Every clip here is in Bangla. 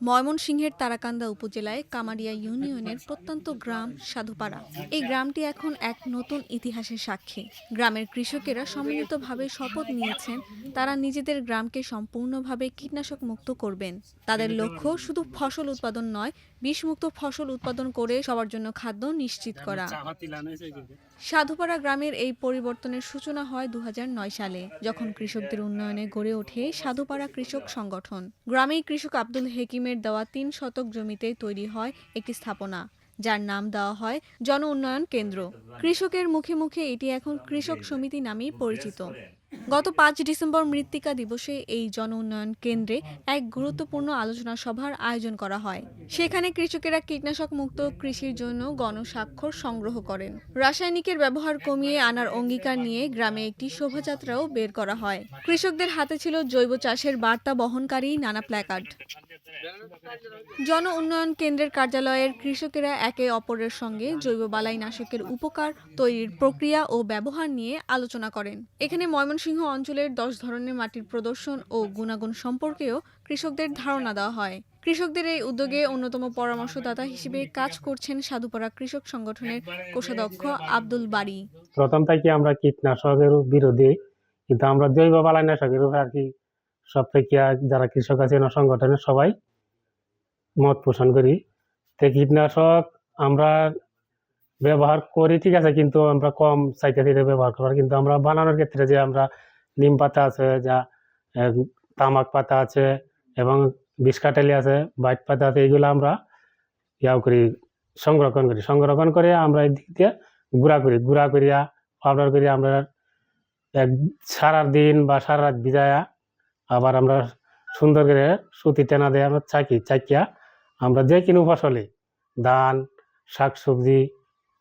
ময়মনসিংহের তারাকান্দা উপজেলায় কামারিয়া ইউনিয়নের প্রত্যন্ত গ্রাম সাধুপাড়া। এই গ্রামটি এখন এক নতুন ইতিহাসের সাক্ষী। গ্রামের কৃষকেরা সম্মিলিতভাবে শপথ নিয়েছেন, তারা নিজেদের গ্রামকে সম্পূর্ণভাবে কীটনাশক মুক্ত করবেন। তাদের লক্ষ্য শুধু ফসল উৎপাদন নয়, বিষমুক্ত ফসল উৎপাদন করে সবার জন্য খাদ্য নিশ্চিত করা। সাধুপাড়া গ্রামের এই পরিবর্তনের সূচনা হয় দু হাজার নয় সালে, যখন কৃষকদের উন্নয়নে গড়ে ওঠে সাধুপাড়া কৃষক সংগঠন। গ্রামেই কৃষক আব্দুল হেকিমের দেওয়া তিন শতক জমিতে তৈরি হয় একটি স্থাপনা, যার নাম দেওয়া হয় জন উন্নয়ন কেন্দ্র। কৃষকের মুখে মুখে এটি এখন কৃষক সমিতি নামেই পরিচিত। গত পাঁচ ডিসেম্বর মৃত্তিকা দিবসে এই জন উন্নয়ন কেন্দ্রে এক গুরুত্বপূর্ণ আলোচনা সভার আয়োজন করা হয়। সেখানে কৃষকেরা কীটনাশক মুক্ত কৃষির জন্য গণস্বাক্ষর সংগ্রহ করেন। রাসায়নিকের ব্যবহার কমিয়ে আনার অঙ্গীকার নিয়ে গ্রামে একটি শোভাযাত্রাও বের করা হয়। কৃষকদের হাতে ছিল জৈব চাষের বার্তা বহনকারী নানা প্ল্যাকার্ড। জন উন্নয়ন কেন্দ্রের কার্যালয়ের কৃষকেরা একে অপরের সঙ্গে জৈব বালাই নাশকের উপকার, তৈরির প্রক্রিয়া ও ব্যবহার নিয়ে আলোচনা করেন। এখানে ময়মনসিংহ অঞ্চলের দশ ধরনের মাটির প্রদর্শন ও গুণাগুণ সম্পর্কেও কৃষকদের ধারণা দেওয়া হয়। কৃষকদের এই উদ্যোগে অন্যতম পরামর্শদাতা হিসেবে কাজ করছেন সাধুপাড়া কৃষক সংগঠনের কোষাধ্যক্ষ আব্দুল বাড়ি প্রথম থেকে আমরা কীটনাশকের বিরোধী, কিন্তু আমরা জৈব বালাইনাশকের উপরে আর কি সব থেকে যারা কৃষক আছে না সংগঠনের সবাই মত পোষণ করি। তো কীটনাশক আমরা ব্যবহার করি, ঠিক আছে, কিন্তু আমরা কম চাইতে চাইতে ব্যবহার করার কিন্তু আমরা বানানোর ক্ষেত্রে যে আমরা নিম পাতা আছে, যা তামাক পাতা আছে এবং বিষকাটালি আছে, বাইট পাতা আছে এইগুলো আমরা ইয়াও করি, সংরক্ষণ করি। সংরক্ষণ করে আমরা এদিক দিয়ে গুঁড়া করি। গুঁড়া করিয়া পাউডার করিয়া আমরা এক সারা দিন বা সারা রাত ভিজায়া আবার আমরা সুন্দর করে সুতি টেনা দিয়ে আমরা চাকি, চাকিয়া আমরা যে কোনো ফসলে, ধান শাক সবজি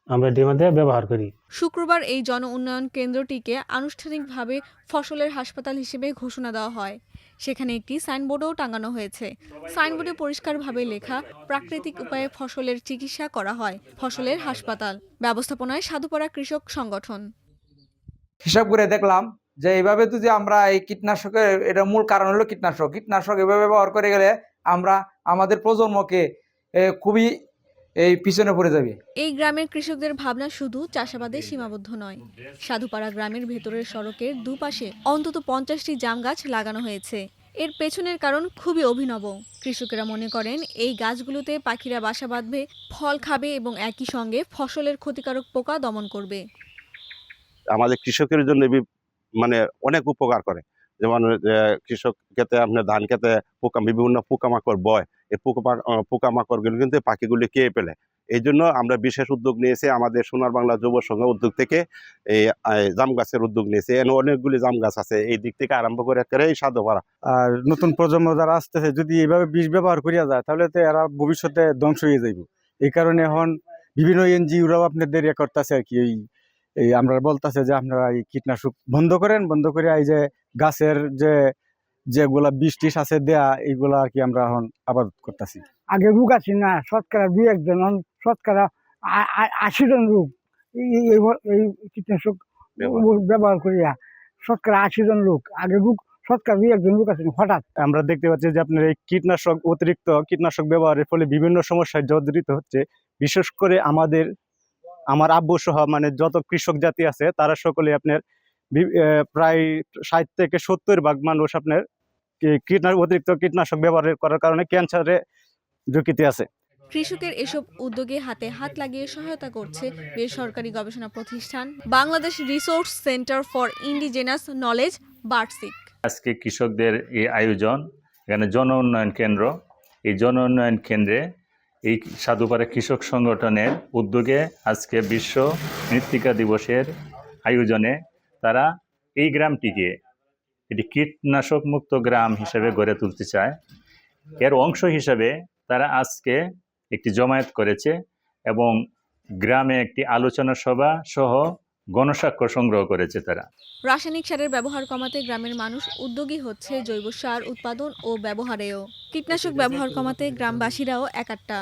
আমরা ডিমা দিয়ে ব্যবহার করি। শুক্রবার এই জন উন্নয়ন কেন্দ্রটিকে আনুষ্ঠানিকভাবে ফসলের হাসপাতাল হিসেবে ঘোষণা দেওয়া হয়। সেখানে একটি সাইনবোর্ডও টাঙানো হয়েছে। সাইনবোর্ডে পরিষ্কারভাবে লেখা প্রাকৃতিক উপায়ে ফসলের চিকিৎসা করা হয় ফসলের হাসপাতাল ব্যবস্থাপনায় সাধুপাড়া কৃষক সংগঠন। হিসাব করে দেখলাম যে এইভাবে যদি আমরা এই কীটনাশকের এটা মূল কারণ হলো কীটনাশক। কীটনাশক এভাবে ব্যবহার করে গেলে আমরা আমাদের প্রজন্মকে খুবই এই পিছনে পড়ে যাবে। এই গ্রামের কৃষকদের ভাবনা শুধু চাষাবাদে সীমাবদ্ধ নয়। সাধুপাড়া গ্রামের ভেতরের সড়কের দুপাশে অন্তত পঞ্চাশটি জাম গাছ লাগানো হয়েছে। এর পেছনের কারণ খুবই অভিনব। কৃষকেরা মনে করেন এই গাছগুলোতে পাখিরা বাসা বাঁধবে ফল খাবে এবং একই সঙ্গে ফসলের ক্ষতিকারক পোকা দমন করবে। আমাদের কৃষকের জন্য মানে অনেক উপকার করে। যেমন কৃষক ক্ষেত্রে আপনার ধান খেতে পোকা, বিভিন্ন পোকামাকড় বয়, এই পোকা পোকামাকড়গুলো কিন্তু পাখিগুলি খেয়ে ফেলে। এই জন্য আমরা বিশেষ উদ্যোগ নিয়েছি আমাদের সোনার বাংলা যুব সংঘ উদ্যোগ থেকে, এই জাম গাছের উদ্যোগ নিয়েছি। এখানে অনেকগুলি জাম গাছ আছে, এই দিক থেকে আরম্ভ করে একেবারে এই পাড়া আর নতুন প্রজন্ম যারা আসতেছে, যদি এইভাবে বিষ ব্যবহার করিয়া যায়, তাহলে তো এরা ভবিষ্যতে ধ্বংস হয়ে যাইব। এই কারণে এখন বিভিন্ন এনজিওরাও আপনাদের ইয়ে করতেছে আর কি এই এই আমরা বলতেছে যে আপনারা এই কীটনাশক বন্ধ করেন বন্ধ করে এই যে গাছের যে যেগুলা বিষ টিস আছে দেয়া এইগুলা আর কি আমরা এখন আবাদ করতেছি আগে রোগ আছে না শতকরা দুই একজন শতকরা আশি জন রোগ এই কীটনাশক ব্যবহার। ব্যবহার করিয়া শতকরা আশি জন লোক আগে রোগ শতকরা দুই একজন লোক আছেন হঠাৎ আমরা দেখতে পাচ্ছি যে আপনার এই কীটনাশক অতিরিক্ত কীটনাশক ব্যবহারের ফলে বিভিন্ন সমস্যায় জর্জরিত হচ্ছে বিশেষ করে আমাদের আমার আব্বু সহ মানে যত কৃষক জাতি আছে তারা সকলে আপনার প্রায় ষাট থেকে সত্তর ভাগ মানুষ আপনার কীটনাশক অতিরিক্ত কীটনাশক ব্যবহার করার কারণে ক্যান্সারে ঝুঁকিতে আছে। কৃষকের এসব উদ্যোগে হাতে হাত লাগিয়ে সহায়তা করছে বেসরকারি গবেষণা প্রতিষ্ঠান Bangladesh resource centre for indigenous knowledge বার্ডসিক আজকে কৃষকদের এই আয়োজন এখানে জন উন্নয়ন কেন্দ্র। এই জন উন্নয়ন কেন্দ্রে এই সাধুপাড়া কৃষক সংগঠনের উদ্যোগে আজকে বিশ্ব মৃত্তিকা দিবসের আয়োজনে তারা এই গ্রামটিকে এটি কীটনাশক মুক্ত গ্রাম হিসেবে গড়ে তুলতে চায়। এর অংশ হিসেবে তারা আজকে একটি জমায়েত করেছে এবং গ্রামে একটি আলোচনা সভা সহ গণস্বাক্ষর সংগ্রহ করেছে তারা। রাসায়নিক সারের ব্যবহার কমাতে গ্রামের মানুষ উদ্যোগী হচ্ছে জৈব সার উৎপাদন ও ব্যবহারেও। কীটনাশক ব্যবহার কমাতে গ্রামবাসীরাও একাট্টা।